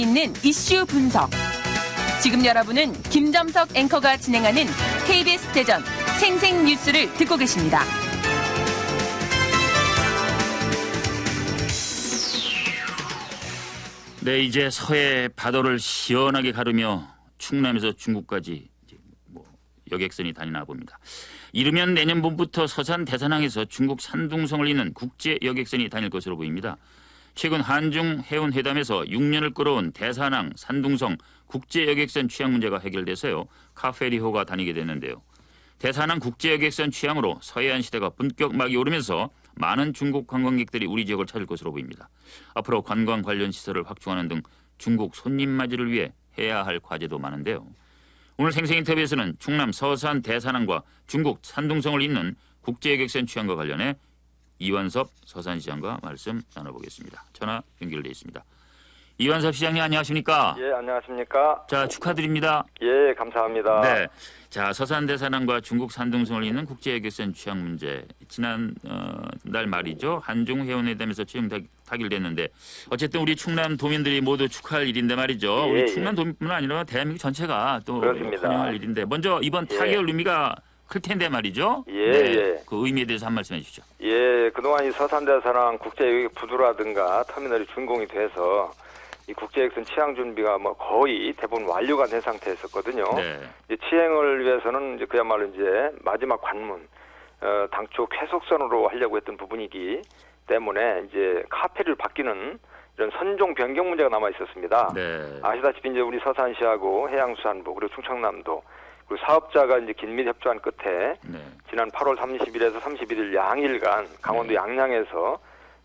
있는 이슈 분석. 지금 여러분은 김점석 앵커가 진행하는 KBS 대전 생생 뉴스를 듣고 계십니다. 네, 이제 서해 바다를 시원하게 가르며 충남에서 중국까지 뭐 여객선이 다니나 봅니다. 이르면 내년 봄부터 서산 대산항에서 중국 산둥성을 잇는 국제 여객선이 다닐 것으로 보입니다. 최근 한중 해운 회담에서 6년을 끌어온 대산항 산둥성 국제 여객선 취항 문제가 해결돼서요. 카페리호가 다니게 됐는데요. 대산항 국제 여객선 취항으로 서해안 시대가 본격 막이 오르면서 많은 중국 관광객들이 우리 지역을 찾을 것으로 보입니다. 앞으로 관광 관련 시설을 확충하는 등 중국 손님 맞이를 위해 해야 할 과제도 많은데요. 오늘 생생 인터뷰에서는 충남 서산 대산항과 중국 산둥성을 잇는 국제여객선 취항과 관련해 이완섭 서산시장과 말씀 나눠보겠습니다. 전화 연결돼 있습니다. 이완섭 시장님 안녕하십니까? 예, 안녕하십니까? 자 축하드립니다. 예, 감사합니다. 네. 자 서산 대산항과 중국 산둥성을 잇는 국제여객선 취항 문제 지난 어, 날 말이죠 한중 회원회담에서 타- 타결됐는데 어쨌든 우리 충남 도민들이 모두 축하할 일인데 말이죠. 예, 우리 예. 충남 도민뿐만 아니라 대한민국 전체가 또. 환영할 일인데 먼저 이번 예. 타결 의미가 클 텐데 말이죠. 네. 예, 예. 그 의미에 대해서 한 말씀 해 주시죠. 예, 그동안 이 서산대사랑 국제여객 부두라든가 터미널이 준공이 돼서 이 국제여객선 취항 준비가 뭐 거의 대부분 완료가 된 상태였었거든요. 네. 이제 취행을 위해서는 이제 그야말로 이제 마지막 관문, 어, 당초 쾌속선으로 하려고 했던 부분이기 때문에 이제 카페를 바뀌는 이런 선종 변경 문제가 남아 있었습니다. 네. 아시다시피 이제 우리 서산시하고 해양수산부 그리고 충청남도 그리고 사업자가 이제 긴밀 협조한 끝에 네. 지난 8월 30일에서 31일 양일간 강원도 네. 양양에서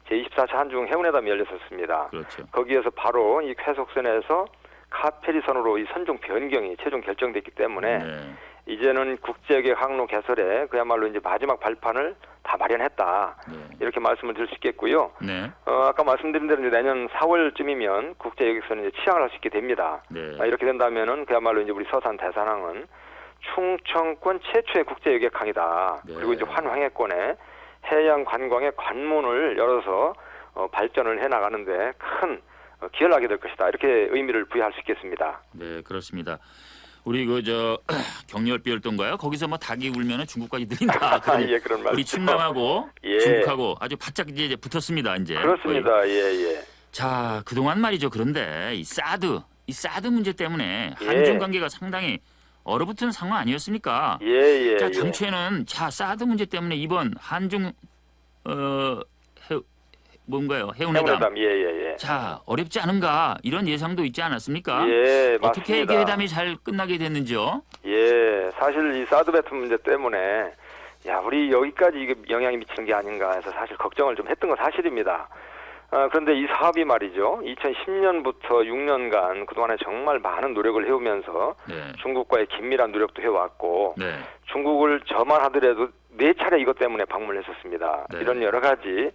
제24차 한중 해운회담이 열렸었습니다. 그렇죠. 거기에서 바로 이 쾌속선에서 카페리선으로 이 선종 변경이 최종 결정됐기 때문에 네. 이제는 국제여객 항로 개설에 그야말로 이제 마지막 발판을 다 마련했다. 네. 이렇게 말씀을 드릴 수 있겠고요. 네. 어, 아까 말씀드린 대로 이제 내년 4월쯤이면 국제여객선이 이제 취항을 할 수 있게 됩니다. 네. 아, 이렇게 된다면은 그야말로 이제 우리 서산 대산항은 충청권 최초의 국제여객 항이다. 네. 그리고 이제 환황해권에 해양 관광의 관문을 열어서 어, 발전을 해 나가는데 큰 어, 기여를 하게 될 것이다. 이렇게 의미를 부여할 수 있겠습니다. 네, 그렇습니다. 우리 그 저 경렬비열동가요? 거기서 뭐 닭이 울면은 중국까지 들린다. 그러니 예, 그런 말씀. 우리 충남하고 예. 중국하고 아주 바짝 이제 붙었습니다. 이제 거의. 그렇습니다. 예, 예. 자, 그동안 말이죠. 그런데 이 사드, 이 사드 문제 때문에 예. 한중 관계가 상당히 얼어붙은 상황 아니었습니까? 예, 예. 자, 예. 당초에는 자 사드 문제 때문에 이번 한중 어 해, 뭔가요? 해운회담. 해운회담. 예, 예, 예. 자, 어렵지 않은가 이런 예상도 있지 않았습니까? 예, 어떻게 맞습니다. 이게 회담이 잘 끝나게 됐는지요? 예, 사실 이 사드 배트 문제 때문에 야 우리 여기까지 이게 영향이 미치는 게 아닌가 해서 사실 걱정을 좀 했던 건 사실입니다. 아, 그런데 이 사업이 말이죠. 2010년부터 6년간 그동안에 정말 많은 노력을 해오면서 네. 중국과의 긴밀한 노력도 해왔고 네. 중국을 저만 하더라도 네 차례 이것 때문에 방문을 했었습니다. 네. 이런 여러 가지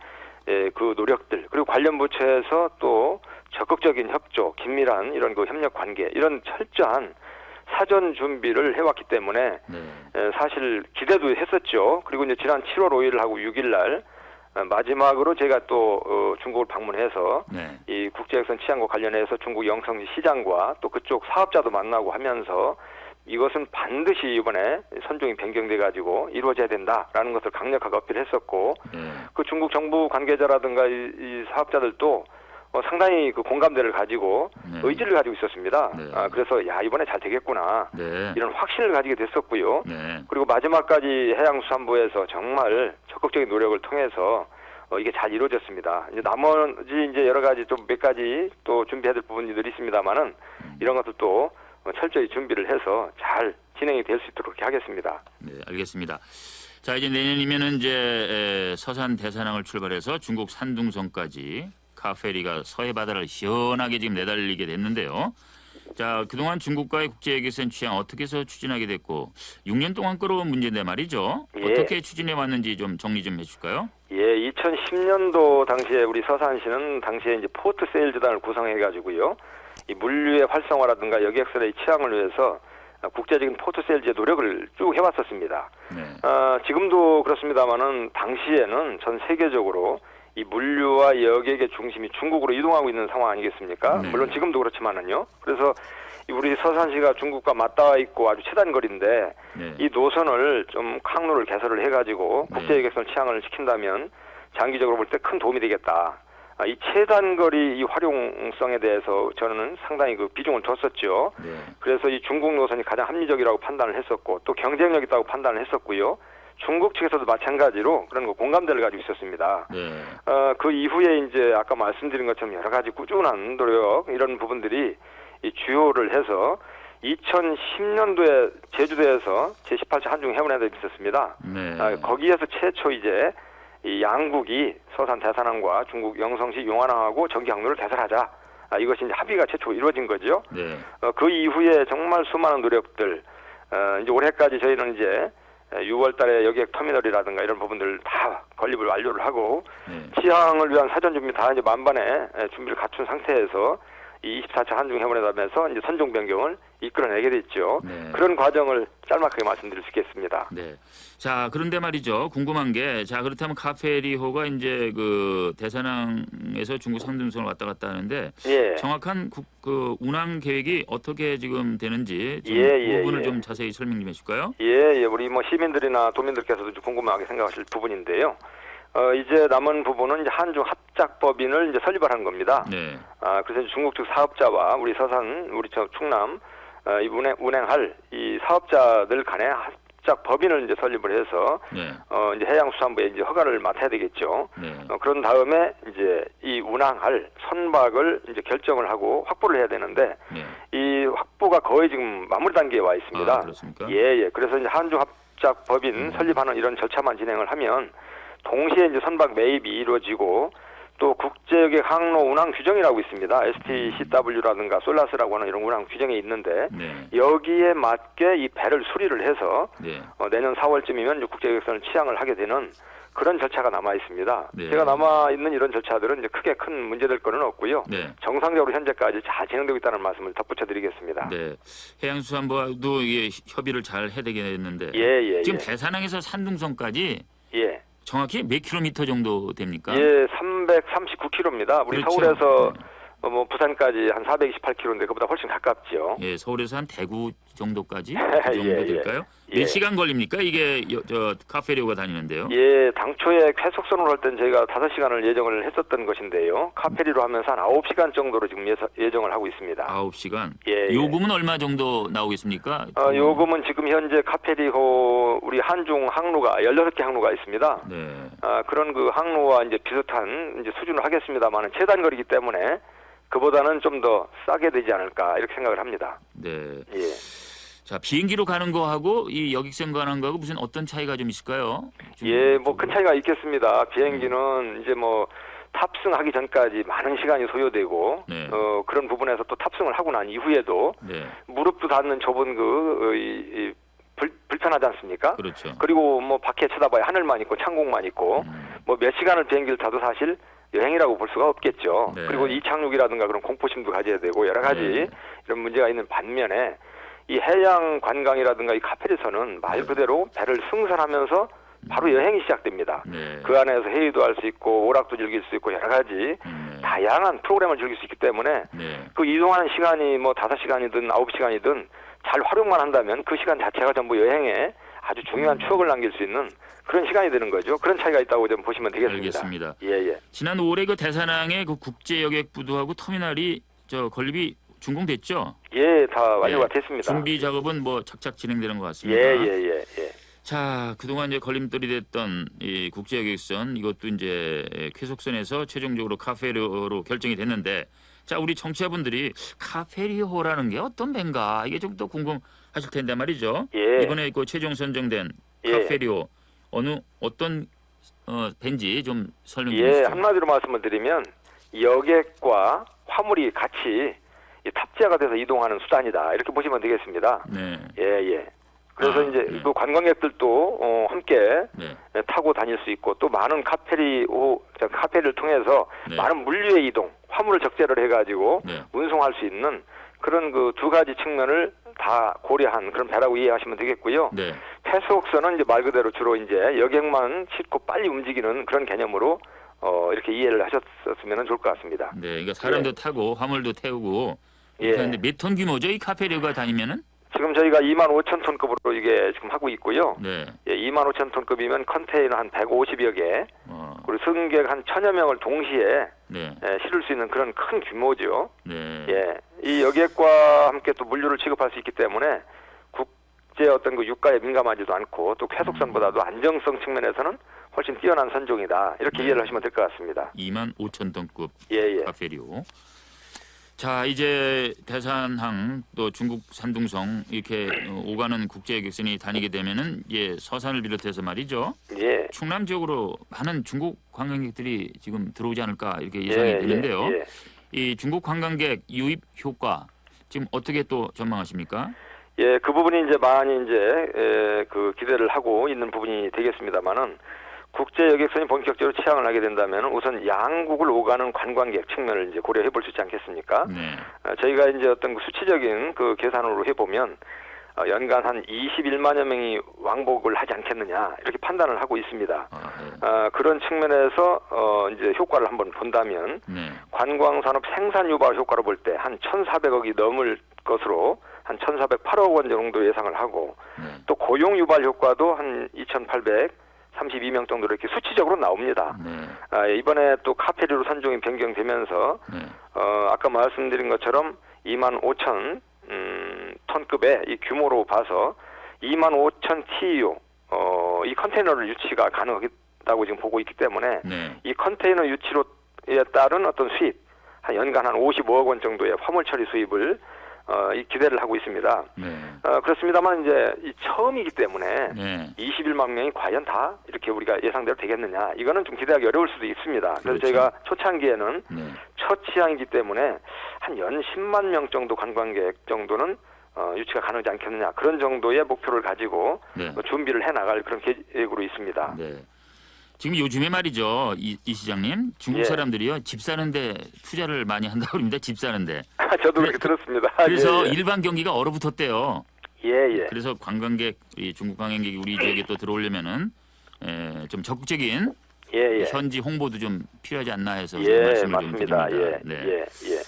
예, 그 노력들 그리고 관련 부처에서 또 적극적인 협조, 긴밀한 이런 그 협력 관계 이런 철저한 사전 준비를 해왔기 때문에 네. 에, 사실 기대도 했었죠. 그리고 이제 지난 7월 5일하고 6일 날 어, 마지막으로 제가 또 어, 중국을 방문해서 네. 이 국제역선 치안과 관련해서 중국 영성시 시장과 또 그쪽 사업자도 만나고 하면서 이것은 반드시 이번에 선종이 변경돼 가지고 이루어져야 된다라는 것을 강력하게 어필했었고 네. 그 중국 정부 관계자라든가 이, 이 사업자들도 어, 상당히 그 공감대를 가지고 네. 의지를 가지고 있었습니다. 네. 아, 그래서 야 이번에 잘 되겠구나 네. 이런 확신을 가지게 됐었고요. 네. 그리고 마지막까지 해양수산부에서 정말 적극적인 노력을 통해서 어, 이게 잘 이루어졌습니다. 이제 나머지 이제 여러 가지 좀 몇 가지 또 준비해야 될 부분들이 있습니다만은 이런 것들도 어, 철저히 준비를 해서 잘 진행이 될 수 있도록 그렇게 하겠습니다. 네, 알겠습니다. 자, 이제 내년이면은 이제 에, 서산 대산항을 출발해서 중국 산둥성까지 카페리가 서해 바다를 시원하게 지금 내달리게 됐는데요. 자, 그동안 중국과의 국제예계선 취향 어떻게 해서 추진하게 됐고 6년 동안 끌어온 문제인데 말이죠. 예. 어떻게 추진해 왔는지 좀 정리 좀 해줄까요? 예, 2010년도 당시에 우리 서산시는 당시에 이제 포트 세일즈단을 구성해 가지고요. 이 물류의 활성화라든가 여객선의 취향을 위해서 국제적인 포트 세일즈의 노력을 쭉 해왔었습니다. 네. 아, 지금도 그렇습니다만은 당시에는 전 세계적으로 이 물류와 여객의 중심이 중국으로 이동하고 있는 상황 아니겠습니까? 네. 물론 지금도 그렇지만은요. 그래서 이 우리 서산시가 중국과 맞닿아 있고 아주 최단거리인데 네. 이 노선을 좀 항로를 개설을 해가지고 네. 국제 여객선 취항을 시킨다면 장기적으로 볼 때 큰 도움이 되겠다. 아, 이 최단거리 이 활용성에 대해서 저는 상당히 그 비중을 뒀었죠. 네. 그래서 이 중국 노선이 가장 합리적이라고 판단을 했었고 또 경쟁력 있다고 판단을 했었고요. 중국 측에서도 마찬가지로 그런 거 공감대를 가지고 있었습니다. 네. 어, 그 이후에 이제 아까 말씀드린 것처럼 여러 가지 꾸준한 노력 이런 부분들이 이 주요를 해서 2010년도에 제주도에서 제18차 한중 해운회담이 있었습니다. 네. 아, 거기에서 최초 이제 이 양국이 서산 대산항과 중국 영성시 용안항하고 전기 항로를 개설하자. 아, 이것이 이제 합의가 최초 이루어진 거죠. 네. 어, 그 이후에 정말 수많은 노력들, 어, 이제 올해까지 저희는 이제 6월 달에 여객 터미널이라든가 이런 부분들 다 건립을 완료를 하고 네. 취항을 위한 사전 준비 다 이제 만반에 에, 준비를 갖춘 상태에서 이 24차 한중 해운회담에서 이제 선종 변경을 이끌어내게 됐죠. 네. 그런 과정을 짤막하게 말씀드릴 수 있겠습니다. 네. 자, 그런데 말이죠. 궁금한 게, 자, 그렇다면 카페리호가 이제 그 대산항에서 중국 상등성을 왔다 갔다 하는데 예. 정확한 국, 그 운항 계획이 어떻게 지금 되는지 좀 예, 그 예, 부분을 예. 좀 자세히 설명 좀 해줄까요? 예, 예, 우리 뭐 시민들이나 도민들께서도 좀 궁금하게 생각하실 부분인데요. 어, 이제 남은 부분은 이제 한중 합작법인을 이제 설립을 한 겁니다. 네. 아, 그래서 중국 측 사업자와 우리 서산, 우리 저 충남, 어, 이 운행, 운행할 이 사업자들 간의 합작 법인을 이제 설립을 해서, 네. 어, 이제 해양수산부에 이제 허가를 맡아야 되겠죠. 네. 어, 그런 다음에 이제 이 운항할 선박을 이제 결정을 하고 확보를 해야 되는데, 네. 이 확보가 거의 지금 마무리 단계에 와 있습니다. 아, 그렇습니까? 음. 예, 예. 그래서 이제 한중 합작 법인 설립하는 이런 절차만 진행을 하면 동시에 이제 선박 매입이 이루어지고 또 국제여객 항로 운항 규정이라고 있습니다. STCW라든가 솔라스라고 하는 이런 운항 규정이 있는데 네. 여기에 맞게 이 배를 수리를 해서 네. 어, 내년 4월쯤이면 이제 국제여객선을 취항을 하게 되는 그런 절차가 남아 있습니다. 네. 제가 남아 있는 이런 절차들은 이제 크게 큰 문제될 거는 없고요. 네. 정상적으로 현재까지 잘 진행되고 있다는 말씀을 덧붙여드리겠습니다. 네. 해양수산부와도 이게 협의를 잘 해야 되겠는데 예, 예, 지금 예. 대산항에서 산둥성까지 예. 정확히 몇 킬로미터 정도 됩니까? 예, 339km입니다. 우리 그렇죠. 서울에서 네. 어, 뭐 부산까지 한 428km인데 그보다 훨씬 가깝죠. 예, 서울에서 한 대구 정도까지 그 정도 예, 예. 될까요? 예. 몇 시간 걸립니까? 이게 여, 저 카페리오가 다니는데요. 예, 당초에 쾌속선으로 할 땐 저희가 5시간을 예정을 했었던 것인데요. 카페리로 하면서 한 9시간 정도로 지금 예정을 하고 있습니다. 아홉 시간. 예, 예. 요금은 얼마 정도 나오겠습니까? 어, 요금은 지금 현재 카페리호 우리 한중 항로가 16개 항로가 있습니다. 네. 아, 그런 그 항로와 이제 비슷한 이제 수준을 하겠습니다만은 최단거리기 때문에 그보다는 좀 더 싸게 되지 않을까 이렇게 생각을 합니다. 네. 예. 자, 비행기로 가는 거하고 이 여객선 가는 거하고 무슨 어떤 차이가 좀 있을까요? 좀 예, 뭐큰 쪽으로. 차이가 있겠습니다. 비행기는 이제 뭐 탑승하기 전까지 많은 시간이 소요되고 네. 어 그런 부분에서 또 탑승을 하고 난 이후에도 네. 무릎도 닿는 좁은 그 어, 이, 이 불, 불편하지 않습니까? 그렇죠. 그리고 뭐 밖에 쳐다봐야 하늘만 있고 창공만 있고 음, 뭐몇 시간을 비행기를 타도 사실 여행이라고 볼 수가 없겠죠. 네. 그리고 이착륙이라든가 그런 공포심도 가져야 되고 여러 가지 네. 이런 문제가 있는 반면에 이 해양 관광이라든가 이 카페에서는 말 네. 그대로 배를 승선하면서 바로 여행이 시작됩니다. 네. 그 안에서 회의도 할 수 있고 오락도 즐길 수 있고 여러 가지 음, 네. 다양한 프로그램을 즐길 수 있기 때문에 네. 그 이동하는 시간이 뭐 다섯 시간이든 아홉 시간이든 잘 활용만 한다면 그 시간 자체가 전부 여행에 아주 중요한 음. 추억을 남길 수 있는 그런 시간이 되는 거죠. 그런 차이가 있다고 좀 보시면 되겠습니다. 알겠습니다. 예, 예. 지난 5월에 그 대산항의 그 국제 여객부두하고 터미널이 저 건립이 준공됐죠? 예, 다 완료가 예. 됐습니다. 준비 작업은 뭐 착착 진행되는 것 같습니다. 예, 예, 예, 예. 자, 그동안 이제 걸림돌이 됐던 이 국제 여객선 이것도 이제 쾌속선에서 최종적으로 카페리오로 결정이 됐는데 자, 우리 청취자분들이 카페리오라는 게 어떤 배인가 이게 좀 더 궁금하실 텐데 말이죠. 예. 이번에 그 최종 선정된 예. 카페리오 어느 어떤 어, 배인지 좀 설명 좀 예, 해주시죠. 한마디로 말씀을 드리면 여객과 화물이 같이 이 탑재가 돼서 이동하는 수단이다. 이렇게 보시면 되겠습니다. 네. 예, 예. 그래서 아, 이제 네. 그 관광객들도 어, 함께 네. 예, 타고 다닐 수 있고 또 많은 카페리오 저 카페를 통해서 네. 많은 물류의 이동, 화물을 적재를 해가지고 네. 운송할 수 있는 그런 그 두 가지 측면을 다 고려한 그런 배라고 이해하시면 되겠고요. 네. 해수욕선은 이제 말 그대로 주로 이제 여객만 싣고 빨리 움직이는 그런 개념으로 어, 이렇게 이해를 하셨으면 좋을 것 같습니다. 네, 그러니까 사람도 타고 화물도 태우고 예. 그런데 몇 톤 규모죠? 이 카페류가 다니면은? 지금 저희가 2만 5천 톤급으로 이게 지금 하고 있고요. 네. 예, 2만 5천 톤급이면 컨테이너 한 150여 개, 어, 그리고 승객 한 천여 명을 동시에 네. 예, 실을 수 있는 그런 큰 규모죠. 네. 예, 이 여객과 함께 또 물류를 취급할 수 있기 때문에 국제 어떤 그 유가에 민감하지도 않고 또 쾌속선보다도 안정성 측면에서는 훨씬 뛰어난 선종이다. 이렇게 네. 이해를 하시면 될 것 같습니다. 2만 5천 톤급 예, 예. 카페류. 자, 이제 대산항 또 중국 산둥성 이렇게 어, 오가는 국제 여객선이 다니게 되면은 예, 서산을 비롯해서 말이죠. 예. 충남 지역으로 많은 중국 관광객들이 지금 들어오지 않을까 이렇게 예상이 예, 되는데요. 예, 예. 이 중국 관광객 유입 효과 지금 어떻게 또 전망하십니까? 예, 그 부분이 이제 많이 이제 에, 그 기대를 하고 있는 부분이 되겠습니다만은 국제 여객선이 본격적으로 취항을 하게 된다면 우선 양국을 오가는 관광객 측면을 이제 고려해 볼 수 있지 않겠습니까? 네. 어, 저희가 이제 어떤 그 수치적인 그 계산으로 해보면 어, 연간 한 21만여 명이 왕복을 하지 않겠느냐 이렇게 판단을 하고 있습니다. 아, 네. 어, 그런 측면에서 어, 이제 효과를 한번 본다면 네. 관광산업 생산 유발 효과로 볼 때 한 1,400억이 넘을 것으로 한 1,408억 원 정도 예상을 하고 네. 또 고용 유발 효과도 한 2,832명 정도로 이렇게 수치적으로 나옵니다. 네. 아, 이번에 또 카페류로 선종이 변경되면서 네. 어, 아까 말씀드린 것처럼 2만 5천 음, 톤급의 이 규모로 봐서 2만 5천 TEU 어, 이 컨테이너를 유치가 가능하다고 지금 보고 있기 때문에 네. 이 컨테이너 유치로에 따른 어떤 수입 한 연간 한 55억 원 정도의 화물 처리 수입을 어, 이 기대를 하고 있습니다. 네. 어, 그렇습니다만 이제 이 처음이기 때문에 네. 21만 명이 과연 다 이렇게 우리가 예상대로 되겠느냐 이거는 좀 기대하기 어려울 수도 있습니다. 그래서 그렇죠. 저희가 초창기에는 네. 첫 취향이기 때문에 한 연 10만 명 정도 관광객 정도는 어, 유치가 가능하지 않겠느냐 그런 정도의 목표를 가지고 네. 어, 준비를 해 나갈 그런 계획으로 있습니다. 네. 지금 요즘에 말이죠, 이, 이 시장님, 중국 예. 사람들이요 집 사는데 투자를 많이 한다고 합니다. 집 사는데. 저도 그렇게 들었습니다. 그래서 예, 일반 경기가 얼어붙었대요. 예, 예. 그래서 관광객, 이 중국 관광객이 우리 지역에 또 들어오려면은 에, 좀 적극적인 예, 예. 현지 홍보도 좀 필요하지 않나 해서 예, 말씀을 맞습니다. 좀 예, 드립니다. 네. 예, 예.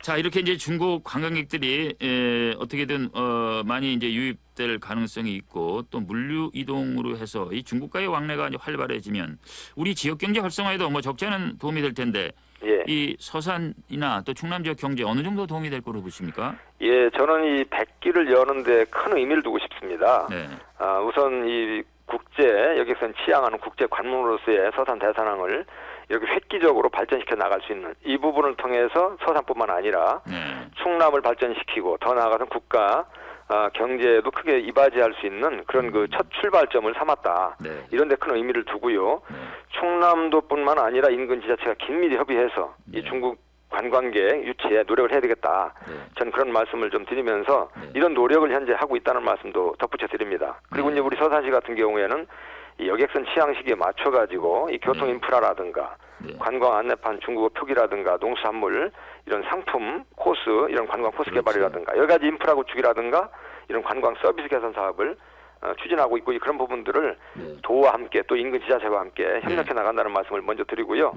자 이렇게 이제 중국 관광객들이 에, 어떻게든 어, 많이 이제 유입될 가능성이 있고 또 물류 이동으로 해서 이 중국과의 왕래가 이제 활발해지면 우리 지역 경제 활성화에도 뭐 적지 않은 도움이 될 텐데 예. 이 서산이나 또 충남 지역 경제 어느 정도 도움이 될 거로 보십니까? 예, 저는 이 백기를 여는데 큰 의미를 두고 싶습니다. 네, 아, 우선 이 국제 여객선 취항하는 국제 관문으로서의 서산 대산항을 이렇게 획기적으로 발전시켜 나갈 수 있는 이 부분을 통해서 서산뿐만 아니라 네, 충남을 발전시키고 더 나아가서 국가 아, 경제에도 크게 이바지할 수 있는 그런 그 첫 출발점을 삼았다. 네, 이런 데 큰 의미를 두고요. 네, 충남도뿐만 아니라 인근 지자체가 긴밀히 협의해서 네. 이 중국 관광객 유치에 노력을 해야 되겠다. 네. 전 그런 말씀을 좀 드리면서 네. 이런 노력을 현재 하고 있다는 말씀도 덧붙여 드립니다. 그리고 네. 이제 우리 서산시 같은 경우에는 이 여객선 취항 시기에 맞춰 가지고 이 교통 네. 인프라라든가 네. 관광 안내판 중국어 표기라든가 농수산물 이런 상품 코스 이런 관광 코스 그렇죠. 개발이라든가 여러 가지 인프라 구축이라든가 이런 관광 서비스 개선 사업을 어, 추진하고 있고 이 그런 부분들을 네. 도와 함께 또 인근 지자체와 함께 협력해 나간다는 말씀을 먼저 드리고요.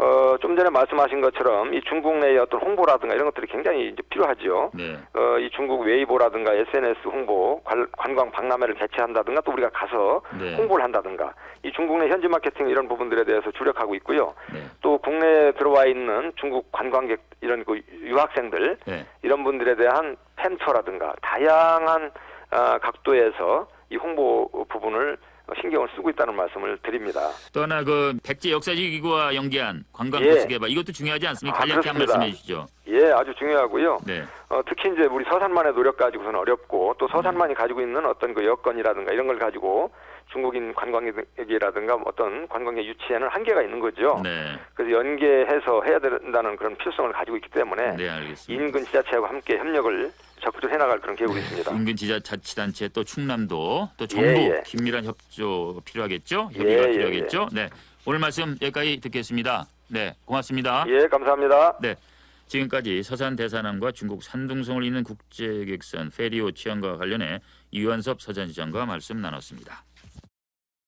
네, 어, 좀 전에 말씀하신 것처럼 이 중국 내의 어떤 홍보라든가 이런 것들이 굉장히 이제 필요하죠. 네, 어, 이 중국 웨이보라든가 SNS 홍보, 관, 관광 박람회를 개최한다든가 또 우리가 가서 네. 홍보를 한다든가 이 중국 내 현지 마케팅 이런 부분들에 대해서 주력하고 있고요. 네, 또 국내에 들어와 있는 중국 관광객 이런 그 유학생들 네. 이런 분들에 대한 펜터라든가 다양한 아, 각도에서 이 홍보 부분을 신경을 쓰고 있다는 말씀을 드립니다. 또 하나 그 백제 역사지 기구와 연계한 관광 예. 코스 개발 이것도 중요하지 않습니까? 아, 간략히 한 그렇습니다. 말씀해 주시죠. 예, 아주 중요하고요. 네, 어, 특히 이제 우리 서산만의 노력 가지고서는 어렵고 또 서산만이 가지고 있는 어떤 그 여건이라든가 이런 걸 가지고 중국인 관광객이라든가 어떤 관광객 유치에는 한계가 있는 거죠. 네, 그래서 연계해서 해야 된다는 그런 필요성을 가지고 있기 때문에 네. 인근 지자체와 함께 협력을 적극적으로 해나갈 그런 계획이 있습니다. 인근 지자자치단체 또 충남도 또 정부 예, 예. 긴밀한 협조 필요하겠죠? 협의가 예, 예, 필요하겠죠? 네. 오늘 말씀 여기까지 듣겠습니다. 네, 고맙습니다. 예, 감사합니다. 네. 지금까지 서산 대산항과 중국 산둥성을 잇는 국제객선 페리오 취항과 관련해 이완섭 서산시장과 말씀 나눴습니다.